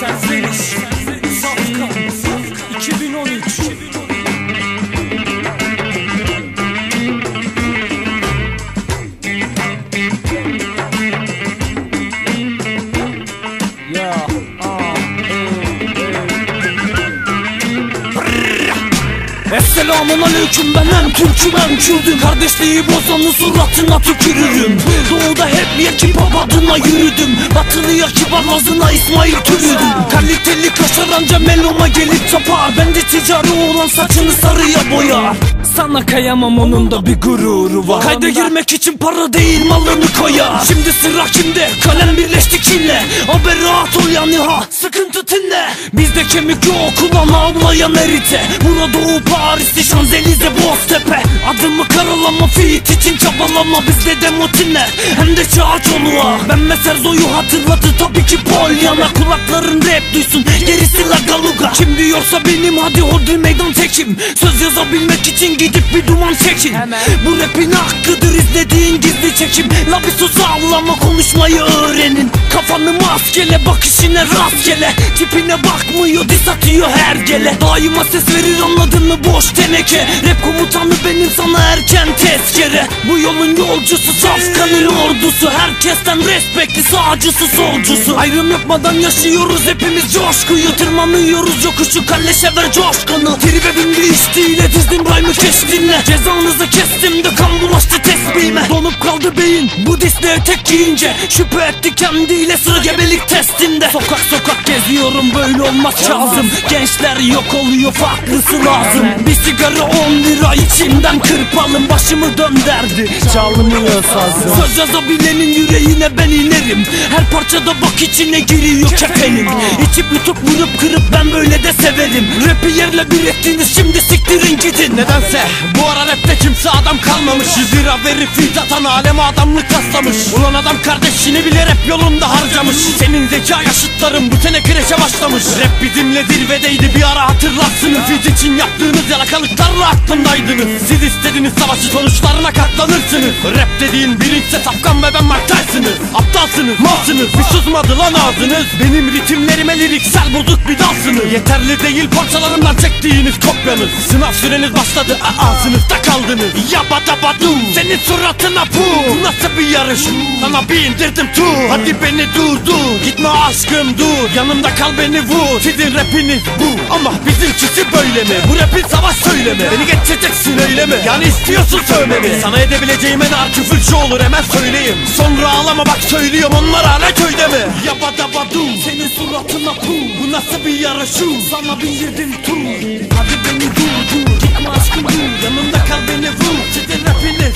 Serzeniş Safkan 2013 Ya ah, Esselamun aleyküm ben hem Türk'üm hem Kürdüm. Kardeşliği bozanın suratına tükürürüm. Doğuda hep Yekip adına yürüdüm. Batılıya kibar nazına İsmail türüdüm Kaliteli kaşar anca meloma gelip çapar Bence ticari olan saçını sarıya boyar Sana kayamam onun da bir gururu var. Kayda girmek için para değil malını koyar rahat ol yani ha sıkıntı tinle Bizde kemik yok ulan avlayan erite. Burada Doğu Paris'te Şanzelize Boztepe. Adımı karalama fit için çabalama Bizde demotinler hem de çağaç oluğa Ben Meserzo'yu hatırladı tabii ki Polyana. Kulakların rap duysun gerisi la galuga. Kim diyorsa benim hadi hodri meydan tekim Söz yazabilmek için gidip bir duman çekin. Bu rapin hakkıdır izlediğin gizli çekim. La bir sus avlama konuşmayı öğrenin Maskele bakışına rastgele. Tipine bakmıyor diss atıyor her gele. Daima ses verir anladın mı? Boş teneke. Rap komutanı benim sana erken tezkere. Bu yolun yolcusu safkanın ordusu. Herkesten respektli sağcısı solcusu. Ayrım yapmadan yaşıyoruz hepimiz coşkuyu. Tırmanıyoruz yokuşu kalleşe ver coşkunu. Tribe bindi içtiğiyle dizdim rhyme'ı kestinle Cezanızı kestim de kan bulaştı Kaldı beyin bu disle tek giyince Şüphe etti kendiyle sıra gebelik testinde. Sokak sokak geziyorum böyle olmak lazım Gençler yok oluyor farklısı lazım. Bir sigara 10 lira içimden kırpalım Başımı dönderdi çalmıyor sazım. Söz yazabilenin yüreğine ben inerim. Her parçada bak içine giriyor kefenim İçip yutup vurup kırıp ben böyle de severim. Rapi yerle bir ettiniz şimdi siktirin gidin. Nedense bu ara rapte kimse adam kalmamış. 100 lira verip fit atan aleme adamlık taslamış. Ulan adam kardeşini bile rap yolunda harcamış. Senin zeka yaşıtların bu sene kreşe başlamış. Rap bizimle zirvedeydi bir ara hatırlarsınız. Fit için yaptığınız yalakalıklarla aklımdaydınız Siz istediğiniz savaşı sonuçlarına katlanırsınız. Rap dediğin bilinçse safkan ve ben martaysınız Aptalsınız, malsınız, bir susmadı lan ağzınız. Benim ritimlerime liriksel bozuk bir dalsınız Yeterli değil parçalarımdan çektiğiniz kopyanız Sınav süreniz başladı, aa sınıfta kaldınız. Yabadabadu, senin suratına Bu. Nasıl bir yarış, sana bir indirdim tu. Hadi beni durdur, gitme aşkım dur. Yanımda kal beni vur, sizin rapiniz bu. Ama bizimkisi böyle mi? Bu rapin savaş söyleme Beni geçeceksin öyle mi? Yani istiyorsun sövmemi Sana edebileceğim en ağır küfür şu olur hemen söyleyeyim. Sonra ağlama bak söylüyorum onlar hala köyde mi? Yabadabadu, Senin suratına pu. Bu nasıl bir yarışu? Sana bindirdim tur Hadi beni dur dur. Gitme aşkım dur. Yanımda kal beni vur. Sizin rapiniz